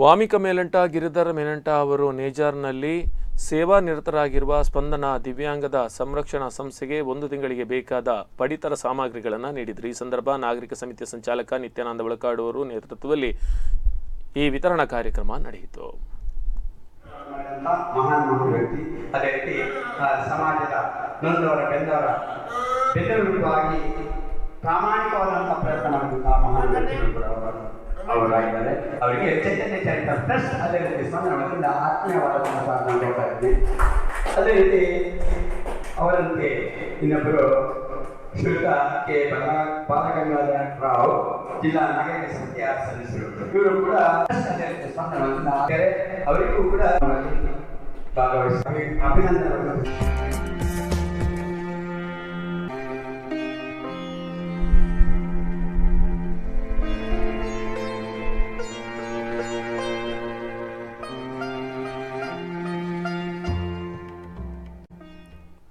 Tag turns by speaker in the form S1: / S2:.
S1: ವಾಮಿಕ ಮೇಲಂಟ, ಗಿರಿಧರ ಮೇಲಂಟ ಅವರು ನೇಜಾರ್ನಲ್ಲಿ ಸೇವಾ ನಿರತರಾಗಿರುವ ಸ್ಪಂದನ ದಿವ್ಯಾಂಗದ ಸಂರಕ್ಷಣಾ ಸಂಸ್ಥೆಗೆ ಒಂದು ತಿಂಗಳಿಗೆ ಬೇಕಾದ ಪಡಿತರ ಸಾಮಗ್ರಿಗಳನ್ನು ನೀಡಿದರು. ಈ ಸಂದರ್ಭ ನಾಗರಿಕ ಸಮಿತಿಯ ಸಂಚಾಲಕ ನಿತ್ಯಾನಂದ ಒಳಕಾಡುವರು ನೇತೃತ್ವದಲ್ಲಿ ಈ ವಿತರಣಾ ಕಾರ್ಯಕ್ರಮ ನಡೆಯಿತು.
S2: ಪ್ರಾಮಾಣಿಕವಾದಂಥ ಪ್ರಯತ್ನ ಮಾಡಿದಂತಹ ಮಹಾನ್ ವ್ಯಕ್ತಿಗಳು ಅವರು. ಅವರಾಗಿದ್ದಾರೆ. ಅವರಿಗೆ ಚೈತನ್ಯ ಚರಿತ ಟ್ರಸ್ಟ್ ಅದೇ ರೀತಿ ಸ್ಮರಣದಿಂದ ಆತ್ಮೀಯವಾದಂತಹ ನಾನು ನೋಡ್ತಾ ಇದ್ದೀನಿ. ಅದೇ ರೀತಿ ಅವರಂತೆ ಇನ್ನೊಬ್ಬರು ಶ್ರೀಯುತ ಕೆ. ಬಲ, ಬಾಲಗಂಗಾಧರ ರಾವ್, ಜಿಲ್ಲಾ ನಾಗರಿಕ ಸಮಿತಿಯ ಸದಸ್ಯರು. ಇವರು ಕೂಡ ಸ್ಮರಣದಿಂದ ಅವರಿಗೂ ಕೂಡ ಭಾಗವಹಿಸಿ ಅಭಿನಂದನೆಗಳು.